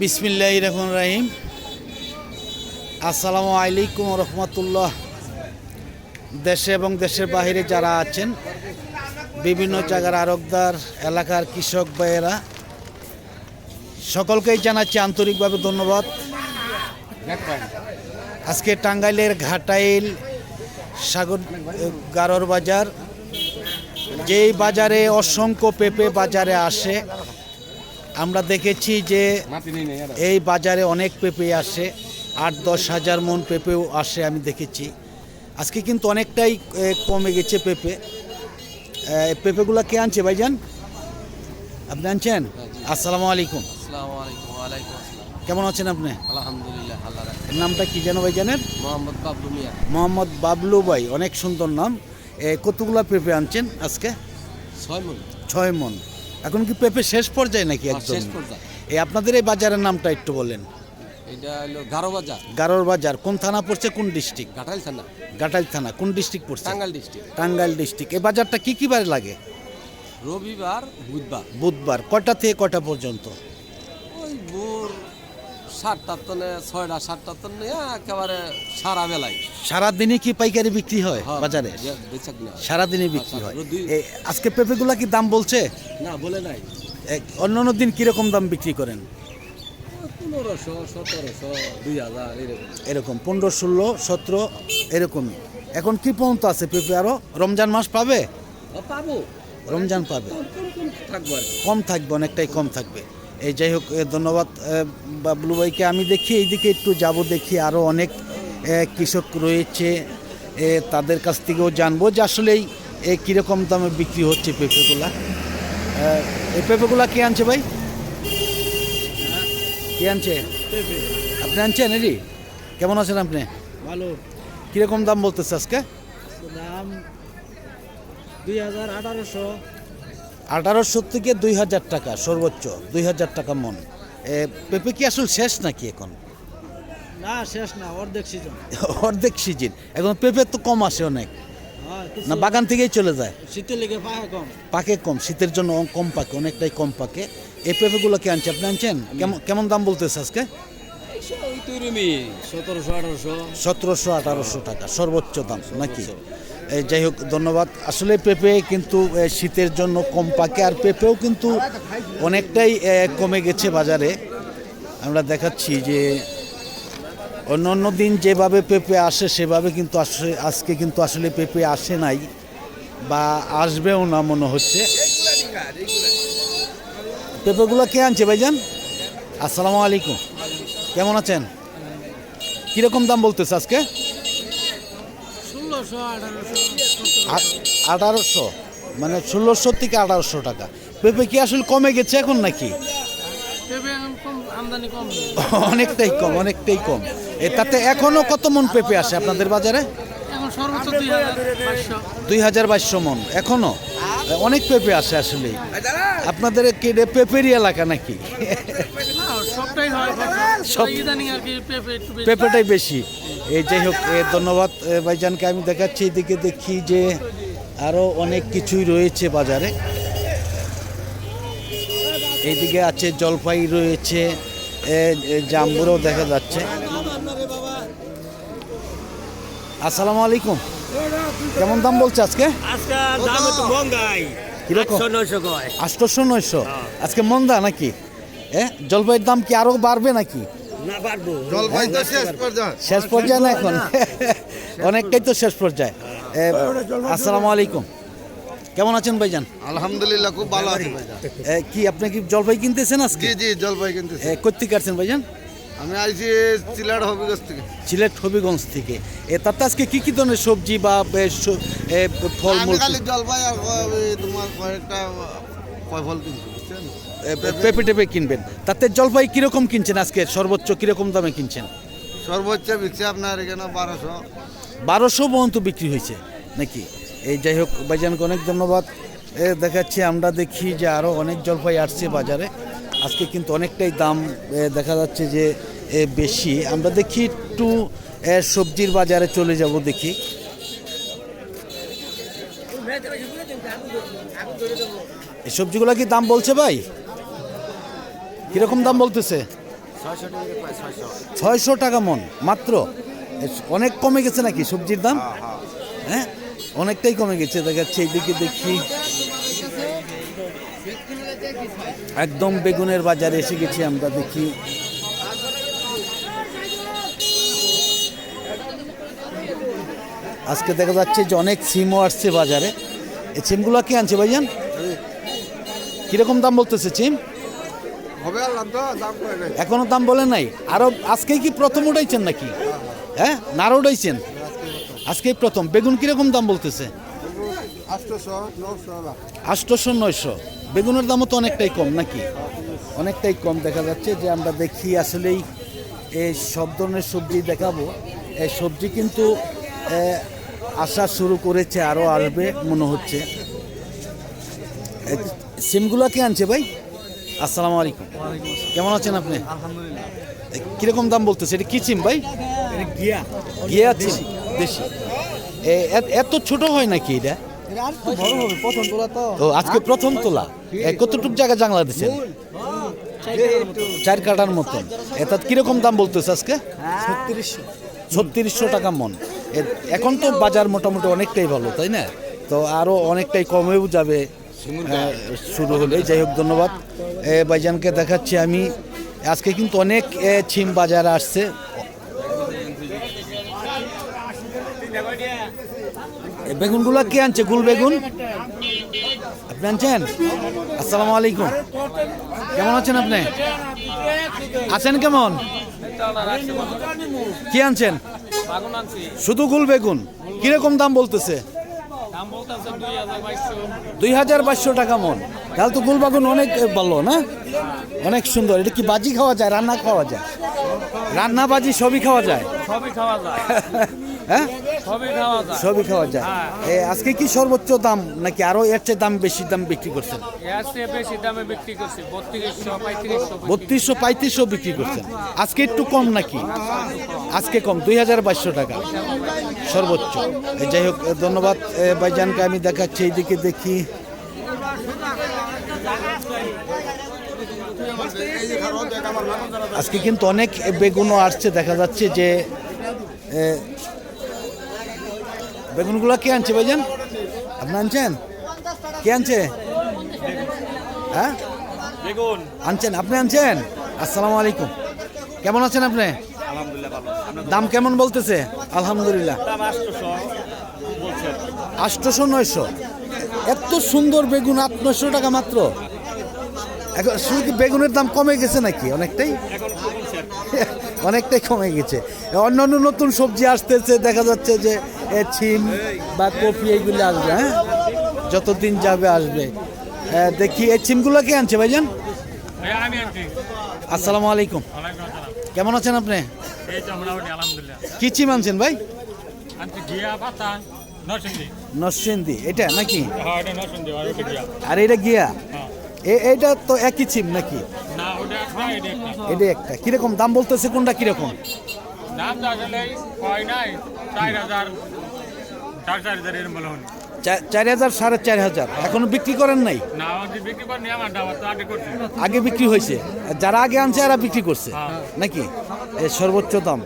বিসমিল্লাহ রহমান রাহিম। আসসালামু আলাইকুম রহমতুল্লাহ। দেশে এবং দেশের বাইরে যারা আছেন, বিভিন্ন জায়গার আরকদার এলাকার কৃষক ভাইয়েরা, সকলকেই জানাচ্ছি আন্তরিকভাবে ধন্যবাদ। আজকে টাঙ্গাইলের ঘাটাইল সাগর, গারর বাজার, যেই বাজারে অসংখ্য পেঁপে বাজারে আসে আমরা দেখেছি যে এই বাজারে অনেক পেঁপে আসে আট দশ হাজার মন পেঁপেও আসে আমি দেখেছি। আজকে কিন্তু অনেকটাই কমে গেছে পেঁপে। পেঁপেগুলো কে আনছে ভাইজান? আপনি আনছেন? আসসালামু আলাইকুম। আলাইকুম কেমন আছেন আপনি? আলহামদুলিল্লাহ নামটা কি যেন ভাইজানের? মোহাম্মদ বাবলু মিয়া। মোহাম্মদ বাবলু ভাই অনেক সুন্দর নাম। কতগুলা পেঁপে আনছেন আজকে? ছয় মন। ছয় মন। এখন কি পেঁপে শেষ পর্যায়ে নাকি আর একদম? শেষ পর্যায়ে। এই আপনাদের এই বাজারের নামটা একটু বলেন। এটা হলো গারো বাজার। গারোর বাজার কোন থানা পড়ছে কোন ডিস্ট্রিক্ট? ঘাটাইল থানা। গাটাইল থানা কোন ডিস্ট্রিক্ট পড়ছে? টাঙ্গাইল ডিস্ট্রিক্ট। টাঙ্গাইল ডিস্ট্রিক্ট। এই বাজারটা কি কি বারে লাগে? রবিবার বুধবার। বুধবার কটা থেকে কটা পর্যন্ত? ওই ভোর সাতটার তনে ছয়টা সাতটার তনে একেবারে সারা বেলায় সারাদিনই কি পাইকারি বিক্রি হয় হ্যাঁ, বাজারে? যে- বেচাক সারাদিনই বিক্রি হয়। এই আজকে পেঁপেগুলা কি দাম বলছে? না বলে নাই। অন্য অন্য দিন কীরকম দাম বিক্রি করেন? পনেরোশো সতেরোশো দুই হাজার এরকম। এরকম পনেরো ষোলো সতেরো এরকমই। এখন কি পর্যন্ত আছে পেঁপে? আরও রমজান মাস পাবে? পাবো। রমজান পাবে। কম থাকবে অনেকটাই কম থাকবে। এই যাই হোক ধন্যবাদ। বাবলু ভাইকে আমি দেখি এইদিকে একটু যাব দেখি। আরও অনেক কৃষক রয়েছে এ, তাদের কাছ থেকেও জানব যে আসলেই এ কীরকম দামে বিক্রি হচ্ছে পেঁপেগুলা। এই পেঁপেগুলা কে আনছে ভাই? কে আনছে? আপনি আনছেন এরি কেমন আছেন আপনি? ভালো। কীরকম দাম বলতেছে আজকে দাম দুই হাজার আঠারোশো। আঠারোশো থেকে দুই হাজার টাকা সর্বোচ্চ দুই হাজার টাকা মন। পেঁপে কি আসল শেষ নাকি এখন? না শেষ না অর্ধেক সিজন অর্ধেক সিজন এখন পেঁপে তো কম আসে অনেক। হ্যাঁ না বাগান থেকেই চলে যায়। শীতের লেগে পায় কম। পাকে কম শীতের জন্য কম পাকে অনেকটাই কম পাকে। এই পেঁপেগুলো কে আনছে? আপনি আনছেন? কেমন কেমন দাম বলতেছে আজকে? সতেরোশো আঠারোশো। সতেরোশো আঠারোশো টাকা সর্বোচ্চ দাম নাকি? যাই হোক, ধন্যবাদ। আসলে পেঁপে কিন্তু শীতের জন্য কম পাকে, আর পেঁপেও কিন্তু অনেকটাই কমে গেছে বাজারে। আমরা দেখাচ্ছি যে অন্য অন্য দিন যেভাবে পেঁপে আসে, সেভাবে কিন্তু আসে, আজকে কিন্তু আসলে পেঁপে আসে নাই, বা আসবেও না মনে হচ্ছে। পেঁপেগুলো কে আনছে ভাইজান? আসসালামু আলাইকুম। কেমন আছেন? কীরকম দাম বলতেছে আজকে? আঠারোশো। মানে ষোলোশো থেকে আঠারোশো টাকা। পেঁপে কি আসলে কমে গেছে এখন নাকি? অনেকটাই কম অনেকটাই কম। এ তাতে এখনও কত মন পেঁপে আসে আপনাদের বাজারে? দুই হাজার বাইশশো মন এখনও? অনেক পেঁপে আসে আসলে। আপনাদের কি পেঁপেরই এলাকা নাকি? পেঁপেটাই বেশি। এই যাই হোক ধন্যবাদ ভাইজানকে আমি দেখাচ্ছি এদিকে দেখি যে আরও অনেক কিছুই রয়েছে বাজারে। এইদিকে আছে জলপাই রয়েছে জাম্বুরও দেখা যাচ্ছে। আসসালামু আলাইকুম। কেমন দাম বলছে আজকে? আজকে দাম একটু কীরকম? আটশো নয়শো নয়শো? আজকে মন্দা নাকি? হ্যাঁ জলপাইয়ের দাম কি আরও বাড়বে নাকি? না পারব। জলপাই তো শেষ পর্যায়ে। না এখন? অনেকটাই তো শেষ পর্যায়ে। আসসালামু আলাইকুম। কেমন আছেন ভাইজান? আলহামদুলিল্লাহ খুব ভালো আছি ভাইজান। কি আপনি কি জলপাই কিনতেছেন আজকে? জি জি জলপাই কিনতেছি। এ, কোথেকে কাটছেন ভাইজান? আমি আইছি সিলাট হবিগঞ্জ থেকে। সিলেট হবিগঞ্জ থেকে। এ তাতে আজকে কি কি ধরনের সবজি বা ফলমূল আমি খালি জলপাই আর তোমার কয়েকটা কয় ফল কিনছি বুঝছেন? পেঁপে টেপে কিনবেন। তাতে জলপাই কীরকম কিনছেন আজকে? সর্বোচ্চ কীরকম দামে কিনছেন? সর্বোচ্চ বিকছে আপনার এখানে বারোশো। বারোশো পর্যন্ত বিক্রি হয়েছে নাকি? এই যাই হোক ভাইজানকে অনেক ধন্যবাদ। এ দেখাচ্ছি আমরা দেখি যে আরও অনেক জলপাই আসছে বাজারে। আজকে কিন্তু অনেকটাই দাম দেখা যাচ্ছে যে বেশি। আমরা দেখি একটু সবজির বাজারে চলে যাব দেখি। সবজিগুলো কি দাম বলছে ভাই? কীরকম দাম বলতেছে? ছয়শো টাকা মন, মাত্র? অনেক কমে গেছে নাকি সবজির দাম? হ্যাঁ? অনেকটাই কমে গেছে দেখাচ্ছে এইদিকে দেখি। একদম বেগুনের বাজারে এসে গেছি আমরা, দেখি। আজকে দেখা যাচ্ছে যে অনেক সিমও আসছে বাজারে। এই সিমগুলো কে আনছে ভাইজান? কীরকম দাম বলতেছে সিম হবে আল্লাহ তো দাম করে নাই এখনও দাম বলে নাই। আরও আজকেই কি প্রথম উঠাইছেন নাকি? হ্যাঁ নাড়া উঠাইছেন? আজকেই প্রথম। বেগুন কীরকম দাম বলতেছে? আষ্টশো নয়শো বেগুনের দামও তো অনেকটাই কম নাকি? অনেকটাই কম দেখা যাচ্ছে যে আমরা দেখি আসলেই এই সব ধরনের সবজি দেখাবো। এই সবজি কিন্তু আসা শুরু করেছে আরও আসবে মনে হচ্ছে। সিমগুলো কে আনছে ভাই? আসসালামু আলাইকুম। কেমন আছেন আপনি? এ, কীরকম দাম বলতেছে? এটা কি চিম ভাই? গিয়া। গিয়ে আছে দেশি এ, এত- ছোট হয় নাকি এটা? বড় হবে প্রথম তোলা তো। ও আজকে প্রথম তোলা। কতটুক জায়গা জাংলা দিচ্ছেন চার কাটার মতন। এটা কীরকম দাম বলতেছে আজকে? ছত্রিশশো। ছত্রিশশো টাকা মন। এখন তো বাজার মোটামুটি অনেকটাই ভালো তাই না? তো আরও অনেকটাই কমেও যাবে। শুরু হলে যাই হোক, ধন্যবাদ। ভাইজানকে দেখাচ্ছি আমি। আজকে কিন্তু অনেক ছিম বাজার আসছে। বেগুনগুলো কে আনছে? গুল বেগুন? আপনি আনছেন? আসসালামু আলাইকুম। কেমন আছেন আপনি? আছেন কেমন? কি আনছেন? শুধু গুল বেগুন। কীরকম দাম বলতেছে? দুই হাজার বাইশশো। টাকা মন। তাহলে তো গুলবাগুন অনেক বলল ভালো না? অনেক সুন্দর। এটা কি বাজি খাওয়া যায় রান্না খাওয়া যায়? রান্না বাজি সবই খাওয়া যায়? সবই খাওয়া যায়। হ্যাঁ? সবই খাওয়া যায়। এ, আজকে কি সর্বোচ্চ দাম নাকি আরও এর চেয়ে দাম বেশি দাম বিক্রি করছেন? বত্রিশশো পঁয়ত্রিশশো বিক্রি। করছেন। আজকে একটু কম নাকি? আজকে কম দুই হাজার বাইশশো টাকা। সর্বোচ্চ। যাই হোক ধন্যবাদ। ভাইজানকে আমি দেখাচ্ছি এইদিকে দেখি। আজকে কিন্তু অনেক বেগুনও আসছে দেখা যাচ্ছে যে বেগুনগুলো কে আনছে ভাইজান? আপনি আনছেন? কে আনছে? হ্যাঁ? বেগুন। আনছেন? আপনি আনছেন? আসসালামু আলাইকুম। কেমন আছেন আপনি? দাম কেমন বলতেছে? আলহামদুলিল্লাহ। আটশোশো নয়শো। এত সুন্দর বেগুন আট নয়শো টাকা মাত্র। এখন শুধু বেগুনের দাম কমে গেছে নাকি অনেকটাই? অনেকটাই কমে গেছে। অন্যান্য নতুন সবজি আসতেছে দেখা যাচ্ছে যে ছিম বা কপি এইগুলো আসবে হ্যাঁ? যতদিন যাবে আসবে। দেখি এই ছিমগুলো কে আনছে ভাইজান? আসসালামু আলাইকুম। কেমন আছেন আপনি? কি চিম আনছেন ভাই? নরসিংদী। এটা নাকি? হ্যাঁ এটা আর এটা গিয়া এ- এইটা তো একই ছিম নাকি? এটা একটা। কীরকম? দাম বলতেছে কোনটা কীরকম? দাম আসলে কয় নাই। চার হাজার চার চার হাজার এরম বলে হনি চার হাজার সাড়ে চার হাজার। এখনও বিক্রি করেন নাই? আগে বিক্রি হয়েছে। যারা আগে আনছে এরা বিক্রি করছে। নাকি? সর্বোচ্চ দাম।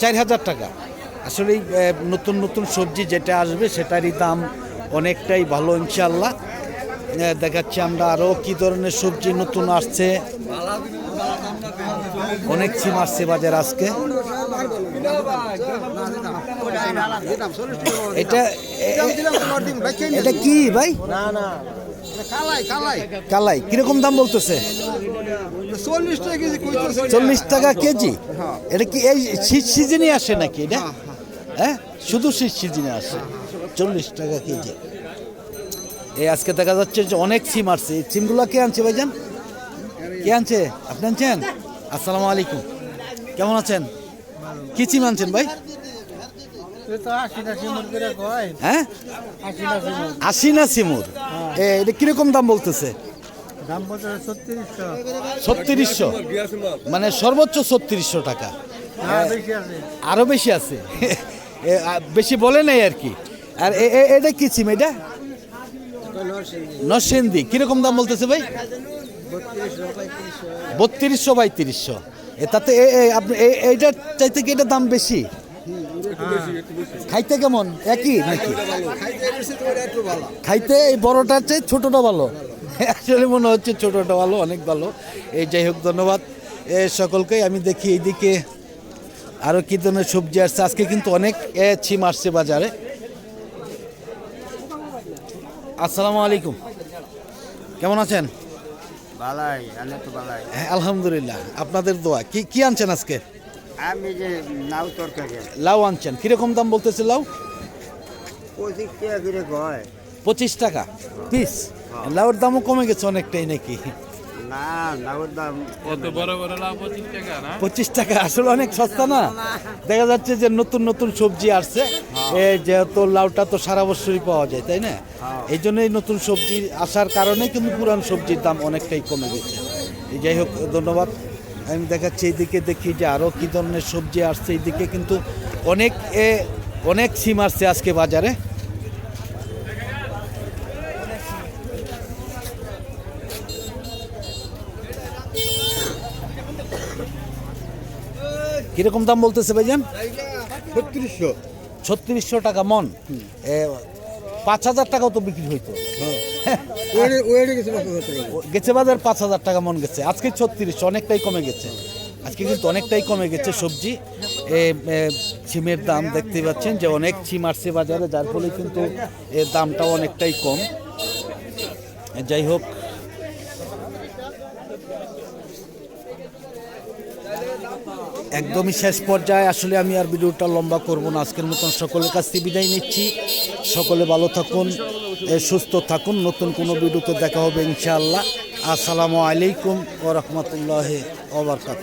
চার হাজার টাকা। আসলে নতুন নতুন সবজি যেটা আসবে সেটারই দাম অনেকটাই ভালো ইনশাল্লাহ দেখাচ্ছি আমরা আরও কি ধরনের সবজি নতুন আসছে। অনেক সিম আসছে বাজার আজকে। এটা এটা কি ভাই? কালাই। কীরকম দাম বলতেছে? চল্লিশ টাকা কেজি? এটা কি এই শীত সিজনে আসে নাকি এটা? হ্যাঁ শুধু শীত সিজনে আসে। চল্লিশ টাকা কেজি। এই আজকে দেখা যাচ্ছে যে অনেক সিম আসছে। এই সিমগুলো কে আনছে ভাইজান? কে আনছে? আপনি আনছেন? আসসালামু আলাইকুম। কেমন আছেন? কি সিম আনছেন ভাই? হ্যাঁ? আশি না সিমুর এটা কীরকম দাম বলতেছে? ছত্রিশশো। মানে সর্বোচ্চ ছত্রিশশো টাকা। আরও বেশি আছে। বেশি বলে নাই আর কি। আর এটা কি সিম এটা? নরসিংদী। কীরকম দাম বলতেছে ভাই? বত্রিশশো পঁয়ত্রিশশো। এ, তাতে আপনি এইটার চাইতে কি এটার দাম বেশি? খাইতে কেমন? একই নাকি? খাইতে এই বড়টার চেয়ে ছোটটা ভালো। আসলে মনে হচ্ছে ছোটটা ভালো, অনেক ভালো। এই যাই হোক, ধন্যবাদ। এ সকলকেই আমি দেখি এইদিকে আরও কী ধরনের সবজি আসছে। আজকে কিন্তু অনেক ছিম আসছে বাজারে। আসসালামু আলাইকুম। কেমন আছেন? বালাই আমি তো বালাই হ্যাঁ আলহামদুলিল্লাহ। আপনাদের দোয়া কি কি আনছেন আজকে? আমি যে লাউ তরকারি। লাউ আনছেন। কীরকম দাম বলতেছে লাউ? পঁচিশ টাকা করে পঁচিশ টাকা। পিস? লাউর দামও কমে গেছে অনেকটাই নাকি? পঁচিশ টাকা আসলে অনেক সস্তা না? দেখা যাচ্ছে যে নতুন নতুন সবজি আসছে। এ যেহেতু লাউটা তো সারা বছরই পাওয়া যায় তাই না? এই জন্যই নতুন সবজি আসার কারণে কিন্তু পুরান সবজির দাম অনেকটাই কমে গেছে। যাই হোক ধন্যবাদ। আমি দেখাচ্ছি এইদিকে দেখি যে আরও কী ধরনের সবজি আসছে এইদিকে কিন্তু অনেক এ অনেক সিম আসছে আজকে বাজারে। কীরকম দাম বলতেছে ভাইজান? ছত্রিশশো। ছত্রিশশো টাকা মন। এ, পাঁচ হাজার টাকাও তো বিক্রি হইতো। ও- গেছে বাজার পাঁচ হাজার টাকা মন গেছে। আজকে ছত্রিশশো অনেকটাই কমে গেছে। আজকে কিন্তু অনেকটাই কমে গেছে সবজি। এ, সিমের দাম দেখতে পাচ্ছেন যে অনেক সিম আসছে বাজারে যার ফলে কিন্তু এর দামটাও অনেকটাই কম। যাই হোক একদমই শেষ পর্যায়ে। আসলে আমি আর ভিডিওটা লম্বা করব না। আজকের মতন সকলের কাছ থেকে বিদায় নিচ্ছি। সকলে ভালো থাকুন সুস্থ থাকুন। নতুন কোনো ভিডিওতে দেখা হবে ইনশাআল্লাহ। আসসালামু আলাইকুম ও রহমতুল্লাহ ওবরকাত